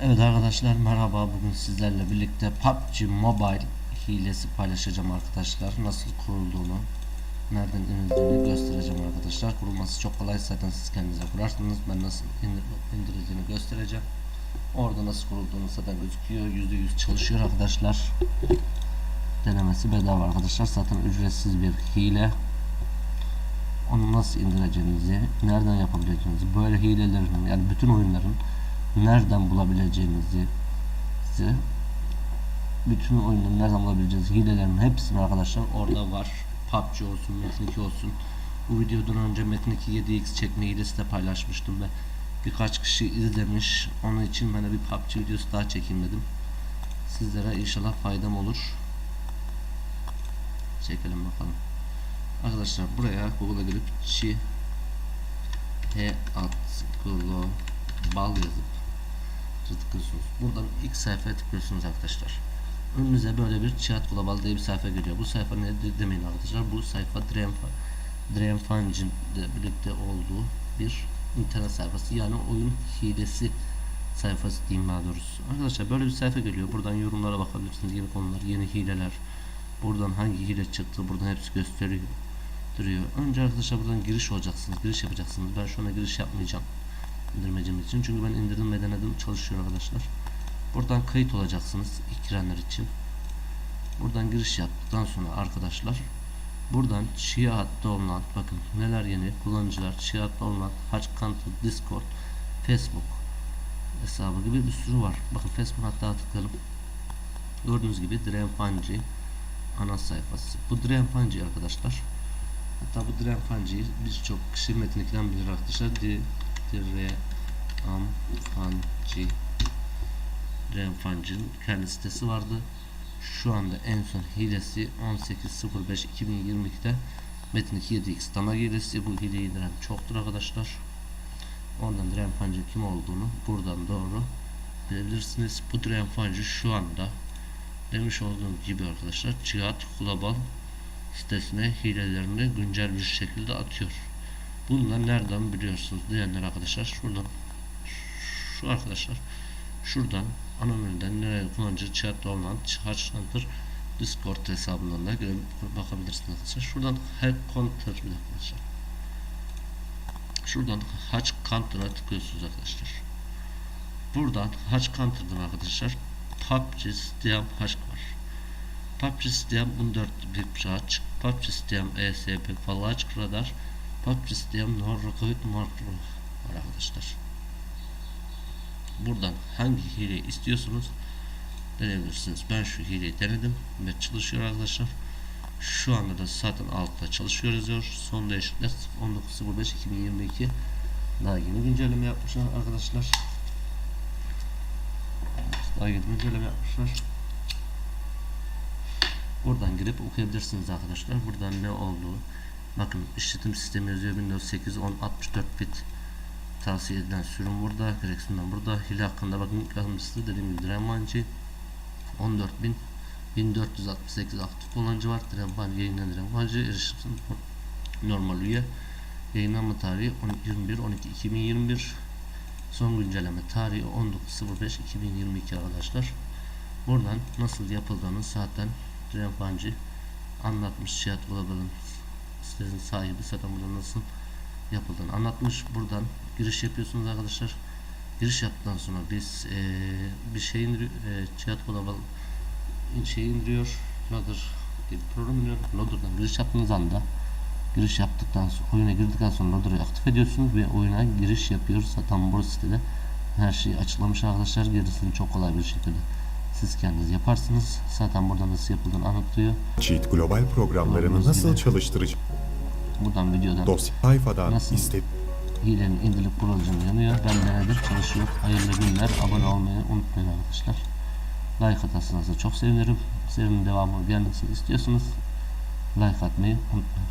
Evet arkadaşlar merhaba. Bugün sizlerle birlikte PUBG Mobile hilesi paylaşacağım arkadaşlar. Nasıl kurulduğunu nereden inildiğini göstereceğim arkadaşlar. Kurulması çok kolay. Zaten siz kendinize kurarsınız. Ben nasıl indir- indirildiğini göstereceğim. Orada nasıl kurulduğunu zaten gözüküyor. %100 çalışıyor arkadaşlar. Denemesi bedava arkadaşlar. Zaten ücretsiz bir hile. Onu nasıl indireceğinizi, nereden yapabileceğinizi, böyle hilelerin yani bütün oyunların nereden bulabileceğinizi bütün oyunları nereden bulabileceğiniz hilelerin hepsini arkadaşlar orada var. PUBG olsun, Metin 2 olsun. Bu videodan önce Metin 2 7x çekme hilesi de paylaşmıştım ve birkaç kişi izlemiş. Onun için ben de bir PUBG videosu daha çekeyim dedim. Sizlere inşallah faydam olur. Çekelim bakalım. Arkadaşlar buraya Google'a girip çi he at global yazıp tıklıyorsunuz. Buradan ilk sayfaya tıklıyorsunuz arkadaşlar. Önünüze böyle bir chat global diye bir sayfa geliyor. Bu sayfa ne de- demeyin arkadaşlar. Bu sayfa Dream Dream Function ile birlikte olduğu bir internet sayfası. Yani oyun hilesi sayfası diyeyim daha doğrusu. Arkadaşlar böyle bir sayfa geliyor. Buradan yorumlara bakabilirsiniz. Yeni konular, yeni hileler. Buradan hangi hile çıktı buradan hepsi gösteriyor. Duruyor. Önce arkadaşlar buradan giriş olacaksınız. Giriş yapacaksınız. Ben şu anda giriş yapmayacağım. İndirmecim için. Çünkü ben indirdim ve denedim. Çalışıyor arkadaşlar. Buradan kayıt olacaksınız. ilk için. Buradan giriş yaptıktan sonra arkadaşlar buradan Chia hatta olunan bakın neler yeni kullanıcılar Chia hatta olunan Haç Counter, Discord, Facebook hesabı gibi bir sürü var. Bakın Facebook hatta tıklayalım. Gördüğünüz gibi Dream Fungi ana sayfası. Bu Dream Fungi arkadaşlar. Hatta bu Dream Fungi'yi birçok kişi Metin 2'den bilir arkadaşlar. Dream Fungi'nin kendi sitesi vardı. Şu anda en son hilesi 18.05.2022'de Metin 2 7x damag hilesi. Bu hileyi indiren çoktur arkadaşlar. Ondan Fungi kim olduğunu buradan doğru bilebilirsiniz. Bu Fungi şu anda demiş olduğum gibi arkadaşlar Cihat Global sitesine hilelerini güncel bir şekilde atıyor. Bunlar nereden biliyorsunuz diyenler arkadaşlar şuradan şu arkadaşlar şuradan ana menüden nereye kullanıcı chatte olan Charger Discord hesabından da bakabilirsiniz arkadaşlar. Şuradan help counter bir arkadaşlar. Şuradan haç counter'a tıklıyorsunuz arkadaşlar. Buradan haç counter'dan arkadaşlar PUBG Steam haç var. PUBG Steam 14 bir haç. PUBG Steam ESP Falaç Radar. PUBG Steam Norrokoid Markro var arkadaşlar. Buradan hangi hileyi istiyorsunuz deneyebilirsiniz. Ben şu hileyi denedim ve çalışıyor arkadaşlar. Şu anda da zaten altta çalışıyor yazıyor. Son değişiklikler 19.05.2022 daha yeni güncelleme yapmışlar arkadaşlar. Daha yeni güncelleme yapmışlar. Buradan girip okuyabilirsiniz arkadaşlar. Buradan ne olduğu bakın işletim sistemi yazıyor Windows 8 10 64 bit tavsiye edilen sürüm burada. Direksiyondan burada. Hile hakkında bakın yazmıştı. Dediğim gibi Dreammanci 14.000 1468 aktif kullanıcı var. Dreammanci yayınlanan Dreammanci erişim normal üye. Yayınlanma tarihi 21 12 2021 son güncelleme tarihi 19.05 2022 arkadaşlar. Buradan nasıl yapıldığını zaten Dreammanci anlatmış. Şiat Global'ın sitesinin sahibi zaten burada nasıl yapıldığını anlatmış. Buradan giriş yapıyorsunuz arkadaşlar. Giriş yaptıktan sonra biz e, bir şey indiriyor. E, Chat Global şey indiriyor. Loader bir program indiriyor. Loader'dan giriş yaptığınız anda giriş yaptıktan sonra oyuna girdikten sonra Loader'ı aktif ediyorsunuz ve oyuna giriş yapıyoruz. Zaten bu sitede her şeyi açıklamış arkadaşlar. Gerisini çok kolay bir şekilde siz kendiniz yaparsınız. Zaten burada nasıl yapıldığını anlatıyor. Cheat Global programlarını nasıl çalıştıracak? Buradan videodan Dosya sayfadan Nasıl? iste hilenin indirilip kurulacağını yanıyor. Ben denedim çalışıyor. Hayırlı günler. Abone olmayı unutmayın arkadaşlar. Like atarsanız da çok sevinirim. Serinin devamını gelmesini istiyorsanız like atmayı unutmayın.